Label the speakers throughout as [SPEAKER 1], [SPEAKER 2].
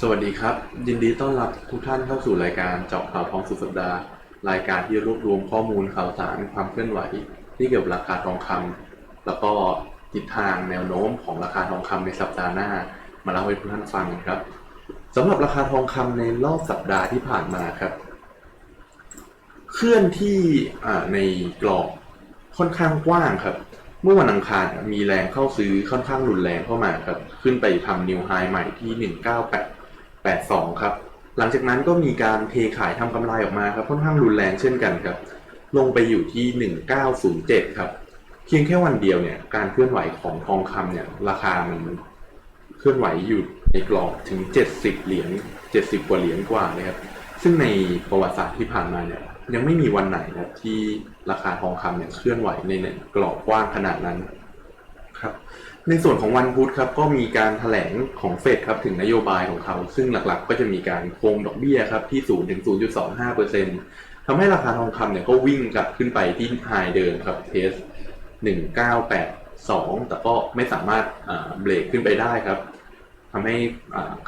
[SPEAKER 1] สวัสดีครับ ยินดีต้อนรับทุกท่านเข้าสู่รายการเจาะข่าวทองสุดสัปดาห์ รายการที่รวบรวมข้อมูลข่าวสารความเคลื่อนไหว ที่เกี่ยวกับราคาทองคำแล้วก็ทิศทางแนวโน้มของราคาทองคำในสัปดาห์หน้า มาเล่าให้ทุกท่านฟังครับสำหรับราคาทองคำในรอบสัปดาห์ที่ผ่านมาครับ เคลื่อนที่ในกรอบค่อนข้างกว้างครับ เมื่อวันอังคารมีแรงเข้าซื้อค่อนข้างรุนแรงเข้ามาครับ ขึ้นไปทำนิวไฮใหม่ที่ 82 ครับ หลังจากนั้นก็มีการเทขายทำกำไรออกมาครับค่อนข้างรุนแรงเช่นกันครับ ลงไปอยู่ที่ 1907 ครับ เพียงแค่วันเดียวเนี่ยการเคลื่อนไหวของทองคำเนี่ยราคามันเคลื่อนไหวอยู่ในกรอบถึง 70 เหรียญ 70 กว่าเหรียญกว่าเลยครับซึ่งในประวัติศาสตร์ที่ผ่านมาเนี่ยยังไม่มีวันไหนนะที่ราคาทองคำเนี่ยเคลื่อนไหวในกรอบกว้างขนาดนั้นครับ ในส่วนของวันพุธครับก็มีการถแถลงของเฟดครับถึงนโยบายของเขา ซึ่งหลักๆ ก็จะมีการคงดอกเบี้ยครับที่0ถึง0.25%ทำให้ราคาทองคำเนี่ยก็วิ่งกลับขึ้นไปที่ไฮเดิมครับเทส1982 แต่ก็ไม่สามารถเบรกขึ้นไปได้ครับทำให้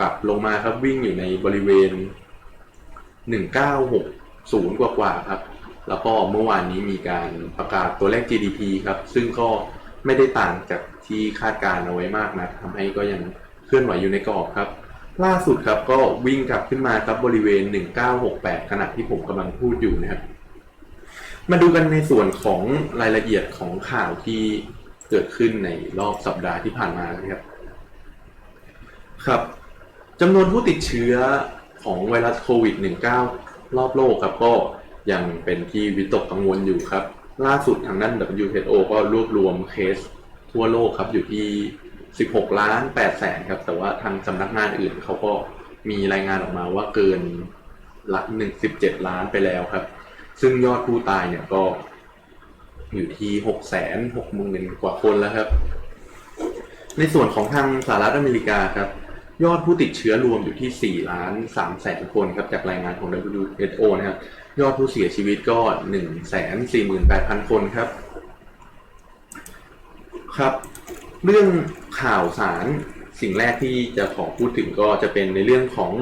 [SPEAKER 1] กลับลงมาครับวิ่งอยู่ในบริเวณ 1960 กว่ากว่าๆครับ แล้วก็เมื่อวานนี้มีการประกาศตัวเลข GDP ครับ ซึ่งก็ไม่ได้ต่างจาก ที่คาดการณ์เอาไว้มากนะทำให้ก็ยังเคลื่อนไหวอยู่ในกรอบครับ ล่าสุดครับก็วิ่งกลับขึ้นมาครับบริเวณ 1968 ขณะที่ผมกำลังพูดอยู่นะครับ มาดูกันในส่วนของรายละเอียดของข่าวที่เกิดขึ้นในรอบสัปดาห์ที่ผ่านมานะครับ ครับจำนวนผู้ติดเชื้อของไวรัสโควิด -19 รอบโลกครับก็ยังเป็นที่วิตกกังวลอยู่ครับ ล่าสุดทางด้าน WHO ก็รวบรวมเคส ทั่วโลกครับอยู่ที่ 16 ล้าน8แสนครับ แต่ว่าทางสำนักงานอื่นเขาก็มีรายงานออกมาว่าเกินหลัก17ล้านไปแล้วครับ ซึ่งยอดผู้ตายเนี่ยก็อยู่ที่6แสน6หมื่นกว่าคนแล้วครับ ในส่วนของทางสหรัฐอเมริกาครับ ยอดผู้ติดเชื้อรวมอยู่ที่4ล้าน3แสนคนครับจากรายงานของ WHO นะครับ ยอดผู้เสียชีวิตก็1 4 8 0 0 0คนครับ ครับ เรื่องข่าวสารสิ่งแรกที่จะขอพูดถึงก็จะเป็นในเรื่องของ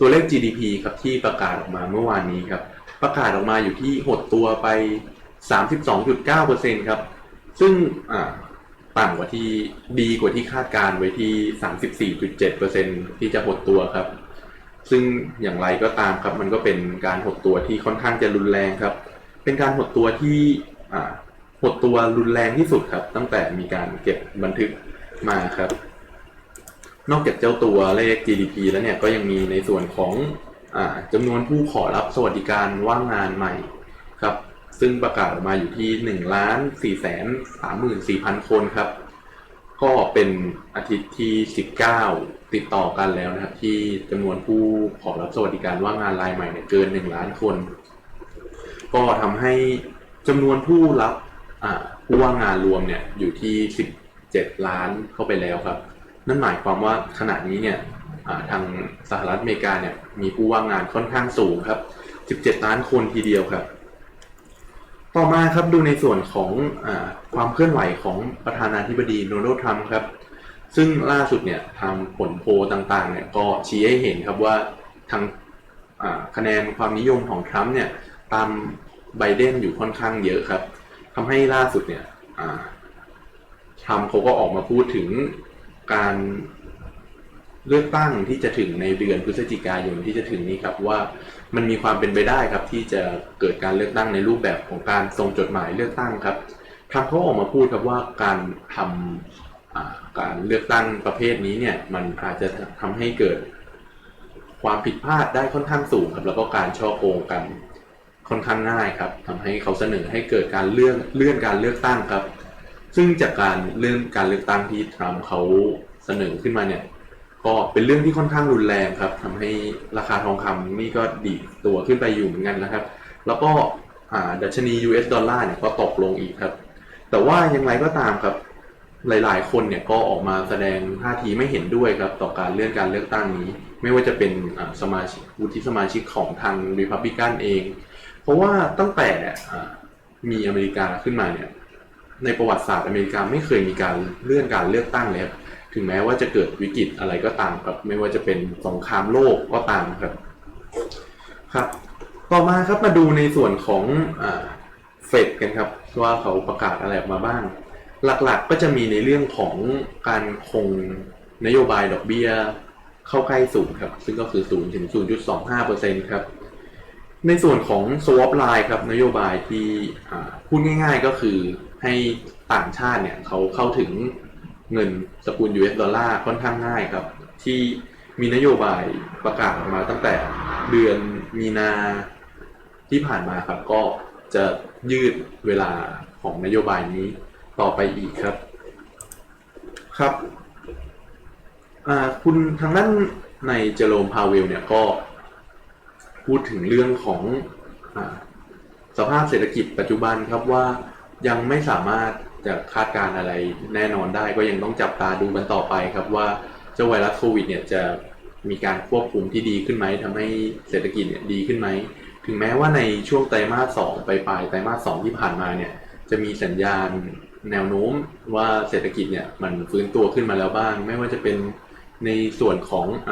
[SPEAKER 1] ตัวเลข GDP ครับที่ประกาศออกมาเมื่อวานนี้ครับ ประกาศออกมาอยู่ที่หดตัวไป 32.9%ครับ ซึ่งอ่าต่ำกว่าที่ดีกว่าที่คาดการไว้ที่ 34.7%ที่จะหดตัวครับ ซึ่งอย่างไรก็ตามครับ มันก็เป็นการหดตัวที่ค่อนข้างจะรุนแรงครับ เป็นการหดตัวที่ หดตัวรุนแรงที่สุดครับ ตั้งแต่มีการเก็บบันทึกมาครับ นอกจากเจ้าตัวเลข GDP แล้วเนี่ยก็ยังมีในส่วนของอจำนวนผู้ขอรับสวัสดิการว่างงานใหม่ครับ ซึ่งประกาศออกมาอยู่ที่1ล้าน4แสน34,000คนครับ ก็เป็นอาทิตย์ที่ 19 ติดต่อกันแล้วนะครับ ที่จำนวนผู้ขอรับสวัสดิการว่างงานรายใหม่เนี่ยเกิน 1 ล้านคน ก็ทำให้จำนวนผู้รับ ผู้ว่างงานรวมเนี่ยอยู่ที่ 17 ล้านเข้าไปแล้วครับ นั่นหมายความว่าขณะนี้เนี่ยทางสหรัฐอเมริกาเนี่ยมีผู้ว่างงานค่อนข้างสูงครับ 17 ล้านคนทีเดียวครับ ต่อมาครับดูในส่วนของอความเคลื่อนไหวของประธานาธิบดีโดนัลด์ทรัมป์ครับ ซึ่งล่าสุดเนี่ยทางผลโพลต่างๆเนี่ยก็ชี้ให้เห็นครับว่าทางคะแนนความนิยมของทรัมป์เนี่ยตามไบเดนอยู่ค่อนข้างเยอะครับ ทำให้ล่าสุดเนี่ยทรัมป์เขาก็ออกมาพูดถึงการเลือกตั้งที่จะถึงในเดือนพฤศจิกายนที่จะถึงนี้ครับว่ามันมีความเป็นไปได้ครับ ที่จะเกิดการเลือกตั้งในรูปแบบของการส่งจดหมายเลือกตั้งครับทรัมป์เขาออกมาพูดครับว่าการทำอ่าการเลือกตั้งประเภทนี้เนี่ยมันอาจจะทำให้เกิดความผิดพลาดได้ค่อนข้างสูงครับแล้วก็การช่อโกงกัน ค่อนข้างง่ายครับทำให้เขาเสนอให้เกิดการเลื่อนเลื่อนการเลือกตั้งครับ ซึ่งจากการเลื่อนการเลือกตั้งที่ทรัมป์เขาเสนอขึ้นมาเนี่ย ก็เป็นเรื่องที่ค่อนข้างรุนแรงครับทำให้ราคาทองคำนี่ก็ดีตัวขึ้นไปอยู่เหมือนกันนะครับ แล้วก็อ่าดัชนี US ดอลลาร์เนี่ยก็ตกลงอีกครับ แต่ว่าอย่างไรก็ตามครับหลาย ๆ คนเนี่ยก็ออกมาแสดงท่าทีไม่เห็นด้วยครับต่อการเลื่อนการเลือกตั้งนี้ ไม่ว่าจะเป็นสมาชิกวุฒิสมาชิกของทางริพับลิกันเอง เพราะว่าตั้งแต่มีอเมริกาขึ้นมาเนี่ย ในประวัติศาสตร์อเมริกาไม่เคยมีการเลื่อนการเลือกตั้งเลยครับถึงแม้ว่าจะเกิดวิกฤตอะไรก็ตามครับ ไม่ว่าจะเป็นสงครามโลกก็ตามครับ ครับ ต่อมาครับมาดูในส่วนของเฟดกันครับ ว่าเขาประกาศอะไรออกมาบ้าง หลักๆก็จะมีในเรื่องของการคงนโยบายดอกเบี้ยเข้าใกล้ศูนย์ครับ ซึ่งก็คือ0ถึง0.25%ครับ ในส่วนของ swap line ครับนโยบายที่พูดง่ายๆก็คือให้ต่างชาติเนี่ยเขาเข้าถึงเงินสกุล US ดอลลาร์ค่อนข้างง่ายครับ ที่มีนโยบายประกาศออกมาตั้งแต่เดือนมีนาที่ผ่านมาครับ ก็จะยืดเวลาของนโยบายนี้ต่อไปอีกครับ ครับคุณทางด้านในเจโรมพาเวลเนี่ยก็ พูดถึงเรื่องของอสภาพเศรษฐกิจปัจจุบันครับว่ายังไม่สามารถจะคาดการณ์อะไรแน่นอนได้ก็ยังต้องจับตาดูกันต่อไปครับว่าเจ้าไวรัสโควิดเนี่ยจะมีการควบคุมที่ดีขึ้นไหมทำให้เศรษฐกิจเนี่ยดีขึ้นไหมถึงแม้ว่าในช่วงไตรมาสสองไปปลายไตรมาสสองที่ผ่านมาเนี่ยจะมีสัญญาณแนวโน้มว่าเศรษฐกิจเนี่ยมันฟื้นตัวขึ้นมาแล้วบ้าง ไม่ว่าจะเป็นในส่วนของอ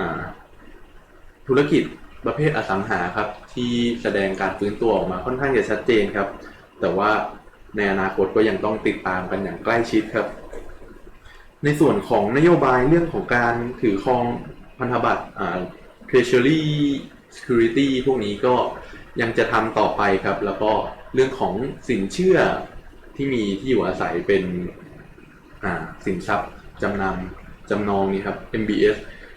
[SPEAKER 1] ธุรกิจ ประเภทอสังหาครับ ที่แสดงการฟื้นตัวออกมาค่อนข้างจะชัดเจนครับ แต่ว่าในอนาคตก็ยังต้องติดตามกันอย่างใกล้ชิดครับ ในส่วนของนโยบายเรื่องของการถือครองพันธบัตรอ่า Treasury Security พวกนี้ก็ยังจะทำต่อไปครับ แล้วก็เรื่องของสินเชื่อที่มีที่อยู่อาศัยเป็นอ่าสินทรัพย์จำนำจำนองนี่ครับ MBS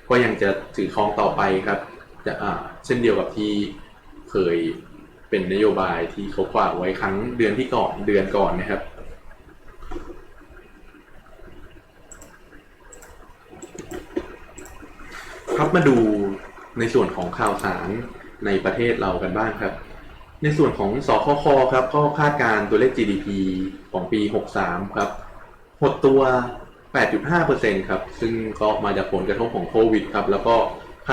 [SPEAKER 1] ก็ยังจะถือครองต่อไปครับจะอ่า เช่นเดียวกับที่เคยเป็นนโยบายที่เขาฝากไว้ครั้งเดือนที่ก่อนเดือนก่อนนะครับ ครับมาดูในส่วนของข่าวสารในประเทศเรากันบ้างครับ ในส่วนของสคคครับก็คาดการณ์ตัวเลข GDP ของปี 63 ครับหดตัว 8.5%ครับ ซึ่งก็มาจากผลกระทบของโควิดครับ แล้วก็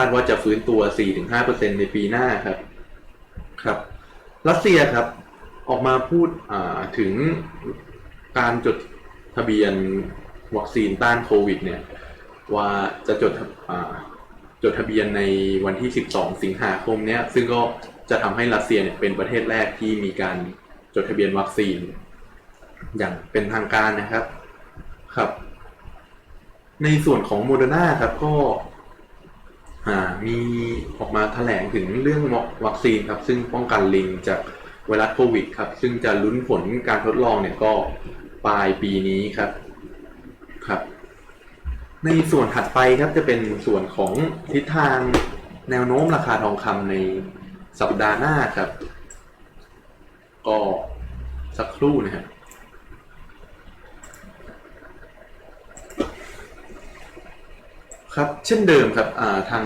[SPEAKER 1] าดว่าจะฟื้นตัว 4-5%ในปีหน้าครับ ครับ รัสเซียครับ ออกมาพูดถึงการจดทะเบียนวัคซีนต้านโควิด เนี่ย ว่าจะจดจดทะเบียนในวันที่ 12 สิงหาคมเนี้ย ซึ่งก็จะทำให้รัสเซียเนี่ยเป็นประเทศแรกที่มีการจดทะเบียนวัคซีน อย่างเป็นทางการนะครับ ครับ ในส่วนของโมเดอร์นาครับก็ มีออกมาแถลงถึงเรื่องวัคซีนครับ ซึ่งป้องกันลิงจากไวรัสโควิดครับ ซึ่งจะลุ้นผลการทดลองเนี่ยก็ปลายปีนี้ครับครับ ในส่วนถัดไปครับจะเป็นส่วนของทิศทางแนวโน้มราคาทองคำในสัปดาห์หน้าครับ ก็สักครู่นะครับ ครับเช่นเดิมครับทาง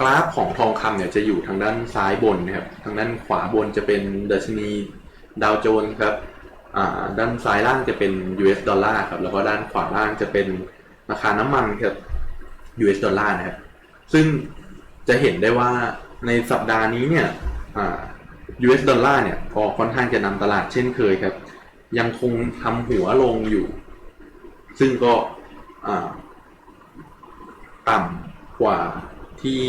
[SPEAKER 1] กราฟของทองคำเนี่ยจะอยู่ทางด้านซ้ายบนนะครับทางด้านขวาบนจะเป็นดัชนีดาวโจนส์ครับด้านซ้ายล่างจะเป็น US ดอลลาร์ครับแล้วก็ด้านขวาล่างจะเป็นราคาน้ำมันครับ US ดอลลาร์นะครับซึ่งจะเห็นได้ว่าในสัปดาห์นี้เนี่ย US ดอลลาร์เนี่ยก็ค่อนข้างจะนำตลาดเช่นเคยครับ ยังคงทำหัวลงอยู่ ซึ่งก็ ต่ำกว่าที่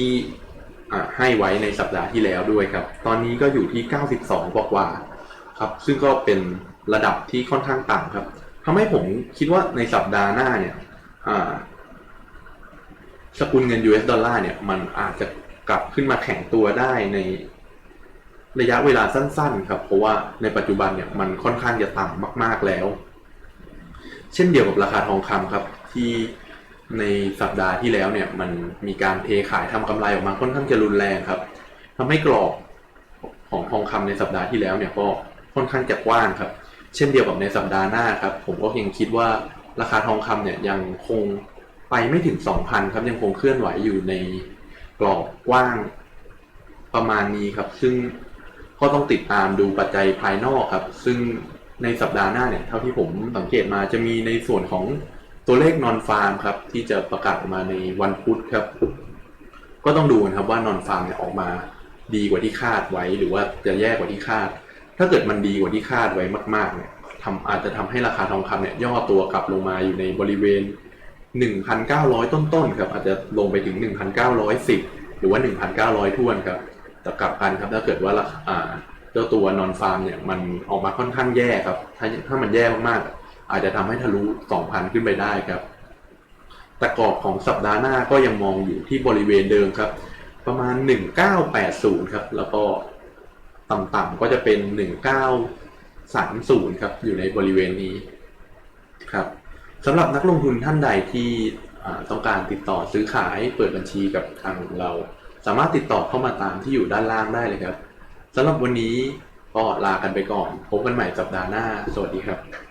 [SPEAKER 1] ให้ไว้ในสัปดาห์ที่แล้วด้วยครับ ตอนนี้ก็อยู่ที่ 92 กว่ากว่าครับ ซึ่งก็เป็นระดับที่ค่อนข้างต่ำครับทำให้ผมคิดว่าในสัปดาห์หน้าเนี่ยสกุลเงิน US ดอลลาร์เนี่ยมันอาจจะกลับขึ้นมาแข็งตัวได้ในระยะเวลาสั้น ๆ ครับ เพราะว่าในปัจจุบันเนี่ยมันค่อนข้างจะต่ำมาก ๆแล้ว เช่นเดียวกับราคาทองคำครับ ที่ ในสัปดาห์ที่แล้วเนี่ยมันมีการเทขายทำกำไรออกมาค่อนข้างจะรุนแรงครับทำให้กรอบของทองคำในสัปดาห์ที่แล้วเนี่ยก็ค่อนข้างจะกว้างครับ เช่นเดียวกับในสัปดาห์หน้าครับ ผมก็ยังคิดว่าราคาทองคำเนี่ยยังคงไปไม่ถึง 2,000 ครับยังคงเคลื่อนไหวอยู่ในกรอบกว้างประมาณนี้ครับ ซึ่งก็ต้องติดตามดูปัจจัยภายนอกครับ ซึ่งในสัปดาห์หน้าเนี่ยเท่าที่ผมสังเกตมาจะมีในส่วนของ ตัวเลขนอนฟาร์มครับที่จะประกาศออกมาในวันพุธครับ ก็ต้องดูนะครับว่านอนฟาร์มเนี่ยออกมาดีกว่าที่คาดไว้หรือว่าจะแย่กว่าที่คาด ถ้าเกิดมันดีกว่าที่คาดไว้มากๆเนี่ยทำอาจจะทำให้ราคาทองคำเนี่ยย่อตัวกลับลงมาอยู่ในบริเวณ 1,900 ต้นๆครับอาจจะลงไปถึง 1,910 หรือว่า 1,900ท้วนครับแต่กลับกันครับถ้าเกิดว่าราคาอ่าเจ้าตัวนอนฟาร์มเนี่ยมันออกมาค่อนข้างแย่ครับ ถ้าถ้ามันแย่มากๆ อาจจะทำให้ทะลุ 2,000 ขึ้นไปได้ครับแต่กรอบของสัปดาห์หน้าก็ยังมองอยู่ที่บริเวณเดิมครับ ประมาณ 1980 ครับ แล้วก็ต่ำๆก็จะเป็น 1930 ครับ อยู่ในบริเวณนี้ครับสำหรับนักลงทุนท่านใดที่ต้องการติดต่อซื้อขายเปิดบัญชีกับทางเรา สามารถติดต่อเข้ามาตามที่อยู่ด้านล่างได้เลยครับสำหรับวันนี้ก็ลากันไปก่อน พบกันใหม่สัปดาห์หน้า สวัสดีครับ